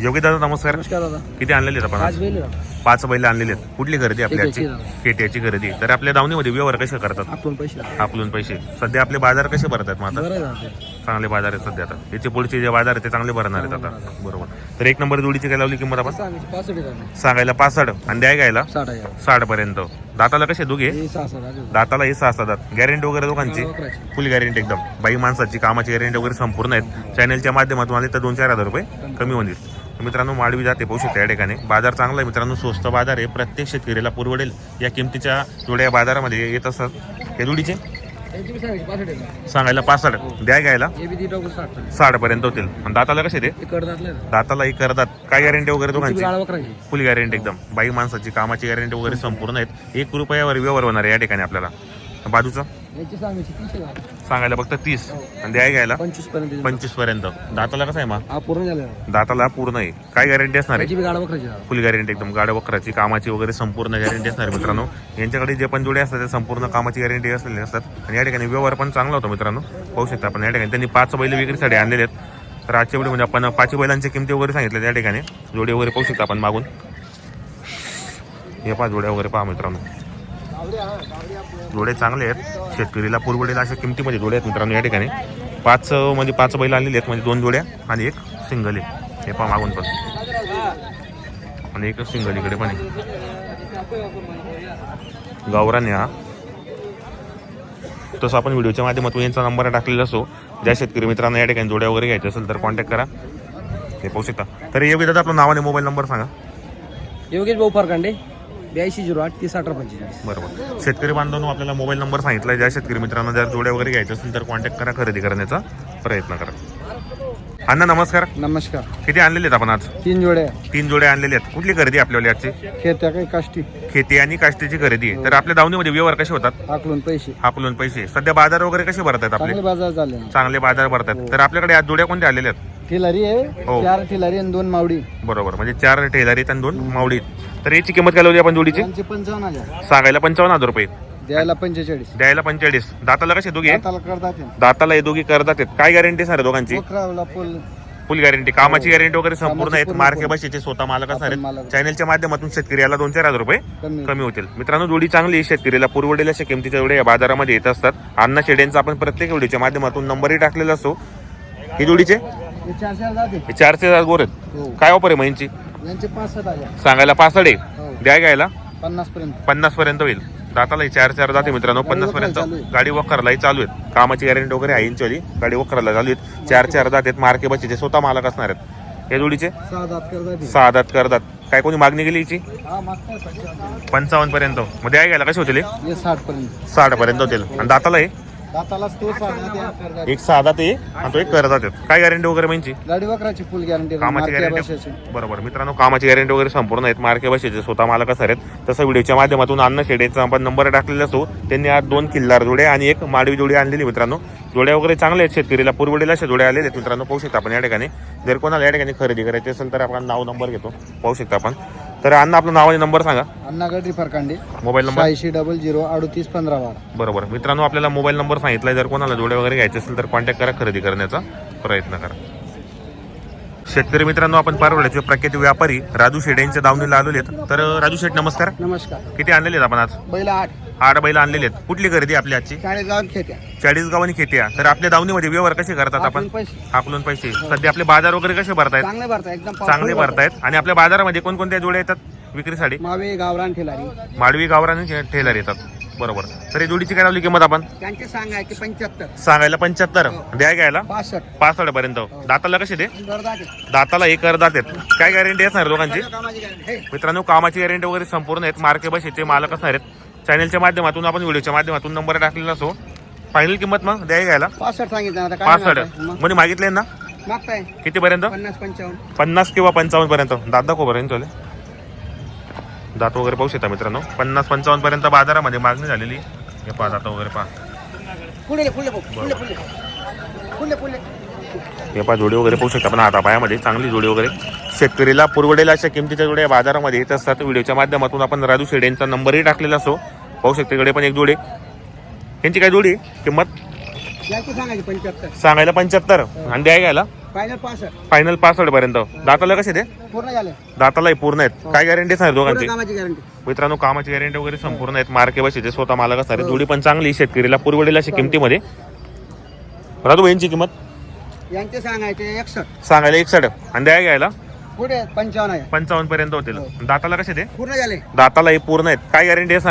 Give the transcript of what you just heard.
योगी दादा नमस्कार. नमस्कार दादा. किती आणलेले आहेत आपण आज? आज? वेळ पाच बैल आणलेले आहेत. कुठली खरेदी आपली आजची? केट्याची केट्याची खरेदी. तर आपल्या दावणीमध्ये व्यवहार कसे करतात? आपण पैसे आपलून पैसे. सध्या आपले बाजार कसे भरतात मग आता? बरं चांगले बाजार आहेत सध्या आता. याचे पुढचे जे बाजार आहेत ते चांगले भरणार आहेत आता. बरोबर. तर एक नंबर जोडीची काय लावली किंमत आपण? पासष्ट सांगायला पासष्ट. आणि द्याय घ्यायला. साठ हजार. साठ पर्यंत दाताला कसे दोघे? हे सहा सात दाताला हे सहा असतात गॅरंटी वगैरे दोघांची. फुल गॅरंटी एकदम. बाई माणसाची कामाची गॅरंटी वगैरे संपूर्ण आहेत. चॅनलच्या माध्यमातून आले तर दोन चार हजार रुपये कमी होतील मित्रांनो माडवी जाते पाहू शकता या ठिकाणी. बाजार चांगला आहे मित्रांनो स्वस्त बाजार आहे. प्रत्येक शेतकरीला पुरवडेल या किमतीच्या जोड्या या बाजारामध्ये येत असतात. हे जोडीचे? सांगायला पासष्ट. द्या घ्यायला. हे बी ती टाकून साठ हजार. साठ पर्यंत होतील. आणि दाताला कसे ते? ना. दातालाही करतात काय गॅरंटी वगैरे दोघांची. फुल गॅरंटी एकदम. बाई माणसाची कामाची गॅरंटी वगैरे संपूर्ण आहेत. एक रुपयावर व्यवहार होणार आहे या ठिकाणी आपल्याला. बाजूचा? यांची सांगायची. सांगायला फक्त तीस. आणि द्या घ्यायला? पंचवीसपर्यंत देऊ. पंचवीसपर्यंत दाताला कसं आहे मग हा पूर्ण झाला. दाताला पूर्ण आहे. काय गॅरंटी असणार आहे? बी गाडा वकरांची. फुल गॅरंटी एकदम गाड्या वखराची कामाची वगैरे संपूर्ण गॅरंटी असणार आहे मित्रांनो. यांच्याकडे जे पण जोडे असतात ते संपूर्ण कामाची गॅरंटी असलेले असतात. आणि या ठिकाणी व्यवहार पण चांगला होता मित्रांनो. पाहू शकता आपण या ठिकाणी. त्यांनी पाच बैल विक्रीसाठी आणलेले आहेत. तर आजच्या वेळी म्हणजे आपण पाच बैलांच्या किमती वगैरे सांगितल्या त्या ठिकाणी. जोडे वगैरे पाहू शकता आपण मागून. हे पाच जोड्या वगैरे पहा मित्रांनो. डोळे चांगले आहेत. शेतकरीला पुरवडेल अशा किमतीमध्ये डोळे आहेत मित्रांनो या ठिकाणी. पाच म्हणजे पाच बैल आलेले आहेत म्हणजे दोन जोड्या आणि एक सिंगल आहे. हे पहा मागून पण. आणि एक सिंगल इकडे पण आहे. गावराने हा. तसं आपण व्हिडिओच्या माध्यमातून यांचा नंबर टाकलेला असो. ज्या शेतकरी मित्रांना या ठिकाणी जोड्या वगैरे घ्यायचे असेल तर कॉन्टॅक्ट करा. ते पाहू शकता. तर योग्य दादा आपलं नाव आणि मोबाईल नंबर सांगा. योगेश भाऊ फरकांडे. ब्याऐंशी झिरो आठ तीस अठरा पंचेचाळीस. बरोबर. शेतकरी बांधवांनो आपल्याला मोबाईल नंबर सांगितला ज्या शेतकरी मित्रांना जर जोड्या वगैरे घ्यायचे असेल तर कॉन्टॅक्ट करा खरेदी करण्याचा प्रयत्न करा. अण्णा नमस्कार. नमस्कार. किती आणलेले आहेत आपण आज? तीन जोड्या तीन जोड्या आणलेले आहेत. कुठली खरेदी आपल्याला आजची? खेळत्या काही काष्टी. खेती आणि काष्टीची खरेदी आहे. तर आपल्या दावणीमध्ये व्यवहार कसे होतात? आकलून पैसे. हाकलून पैसे. सध्या बाजार वगैरे कसे भरत आहेत आपले? चांगले बाजार झाले. चांगले बाजार भरतात तर आपल्याकडे आज जोड्या कोणत्या आलेल्या आहेत? ठिलारी आहे हो. चार ठिलारी आणि दोन मावडी. बरोबर. म्हणजे चार टेलर आहेत आणि दोन मावडी. आहेत. तर याची किंमत काय लावली आपण जोडीची? यांचे पंचावन्न हजार. सांगायला पंचावन्न हजार रुपये द्यायला पंचेचाळीस. द्यायला पंचेचाळीस. दाताला कसे दोघे? हाताला करतात ते. दाताला हे दोघी करतात आहेत. काय गॅरंटी सर दोघांची? पूल फुल. गॅरंटी कामाची गॅरंटी वगैरे संपूर्ण आहेत. मार्के. बशीचे स्वतः मालक असणार आपण आहेत मालक. चॅनलच्या माध्यमातून शेतकऱ्याला दोन चार हजार रुपये कमी. कमी होतील. मित्रांनो जोडी चांगली आहे. शेतकरीला पुरवडेल अशा किमतीच्या जोड्या या बाजारामध्ये येत असतात. अण्णा शेड्यांचा आपण प्रत्येक जोडीच्या माध्यमातून नंबरही टाकलेला असतो. ही जोडीचे? हे जाते हे चारशे हजार गोर आहेत. हो. काय ऑफर आहे महिन्याची? यांचे हजार सांगायला पासष्ट आहे? हो. द्या घ्यायला. पन्नास पर्यंत पन्नास पर्यंत होईल. दाताला ही चार चार जाते मित्रांनो. पन्नास पर्यंत आहे. गाडी वखरलाही चालू आहेत. कामाची गॅरंटी वगैरे आहे इंचवाली गाडी वखरला चालू आहेत. चार चार जात. आहेत मार्के बच्चे स्वतः मालक असणार आहेत. या जोडीचे? सहा दात करतात हे. काय कोणी मागणी केली याची? हा पंचावन्न. पर्यंत मग द्या घ्यायला. कसे होतील हे? हे साठ पर्यंत होतील. आणि दाताला हे? दातालाच तो. एक सहा दात आहे आणि तो एक करतात आहेत. काय गॅरंटी वगैरे म्हणजे गाडी वकराची फुल गॅरंटी कामाची गॅरंटी भाषेची. बरोबर. मित्रांनो कामाची गॅरंटी वगैरे संपूर्ण आहेत. मार्के बसेचे स्वतः मालक असणार आहेत तसं व्हिडिओच्या माध्यमातून अन्न शेडेचा आपण नंबर टाकलेला असो त्यांनी आज दोन किल्लार जोड्या आणि एक माडवी जोडी आणलेली मित्रांनो. जोड्या वगैरे चांगल्या आहेत. शेतकरीला पुरवडेल अशा जोड्या आलेल्या आहेत. मित्रांनो पाहू शकता आपण या ठिकाणी. जर कोणाला या ठिकाणी खरेदी करायची असेल तर आपण नाव नंबर घेतो. पाहू शकता आपण. तर अन्न आपलं नाव आणि नंबर सांगा. अण्णा गडरी फरकांडे. Mobile number? शहाऐंशी डबल झिरो अडतीस पंधरा बारा. बरोबर. मित्रांनो आपल्याला मोबाईल नंबर सांगितला जर कोणाला जोड्या वगैरे घ्यायचे असेल तर कॉन्टॅक्ट करा खरेदी करण्याचा प्रयत्न करा. शेतकरी मित्रांनो आपण पारवड्याचे प्रख्यात व्यापारी राजू शेड यांच्या दावणीला आलेले आहेत. तर राजू शेठ नमस्कार. नमस्कार. किती आणलेले आहेत आपण आज? बैला आठ. आठ बैल आणलेले आहेत. कुठली खरेदी आपली आजची? खेत्या. चाळीस गावांनी खेती आहे तर आपल्या दावणीमध्ये व्यवहार कसे करतात आपण? आपण पैसे. हाकलून पैसे. सध्या आपले बाजार वगैरे कसे भरतायत? चांगले भरता एकदम चांगले भरतायत. आणि आपल्या बाजारामध्ये कोणकोणत्या जोड्या येतात? विक्रीसाठी? मावे गावरान ठेलारी. माडवी गावरान टेलर येतात. बरोबर. तर ही जोडीची काय लावली किंमत आपण? त्यांचे सांगायचे पंच्याहत्तर. सांगायला पंच्याहत्तर. द्या घ्यायला. पासष्ट. पासष्ट पर्यंत. दाताला कसे दे. दाताला एक करदात आहेत काय गॅरंटी असणार दोघांची. हे, मित्रांनो कामाची गॅरंटी वगैरे संपूर्ण आहेत. मार्के बसेचे मालक असणार आहेत. चॅनलच्या माध्यमातून आपण व्हिडिओच्या माध्यमातून नंबर टाकलेला असो. फायनल किंमत मग? द्या घ्यायला. पासष्ट सांगितलं आता काय पासष्ट. मागताय? मग? म्हणजे मागितले ना? मागताय. किती पर्यंत पन्नास पंचावन्न. पन्नास किंवा पंचावन्न पर्यंत. दात दाखव चले दात वगैरे पाहू शकता मित्रांनो. पन्नास पंचावन्न पर्यंत बाजारामध्ये मागणी झालेली. हे पहा दात वगैरे पहा. हे पहा जोडी वगैरे पाहू शकता पण हाता पायामध्ये. चांगली जोडी वगैरे. शेतकरीला पुरवडेल अशा किमतीच्या जोड्या बाजारामध्ये. येत असतात व्हिडिओच्या माध्यमातून आपण राजू शेड यांचा नंबरही टाकलेला असो. पाहू शकता इकडे पण एक जोडी. यांची काय जोडी? किंमत? सांगायला पंच्याहत्तर. आणि द्या घ्यायला? फायनल पासष्ट फायनल पासष्ट पर्यंत दाताला कसे ते? पूर्ण झालं. दातालाही पूर्ण आहेत. काय गॅरंटी सांग दोघांची? मित्रांनो कामाची गॅरंटी वगैरे संपूर्ण आहेत. मार्के बसायचे स्वतः मालक असणार. जोडी पण चांगली शेतकरीला पुरवडेल अशी किमतीमध्ये. राजू यांची किंमत? यांचे सांगायचे एकसष्ट. सांगायला एकसठ आणि द्या घ्यायला? पुढे पंचावन्न पंचावन्न पर्यंत होतील. दाताला कसे ते? पूर्ण झाले. दातालाही पूर्ण आहेत. काय गॅरंटी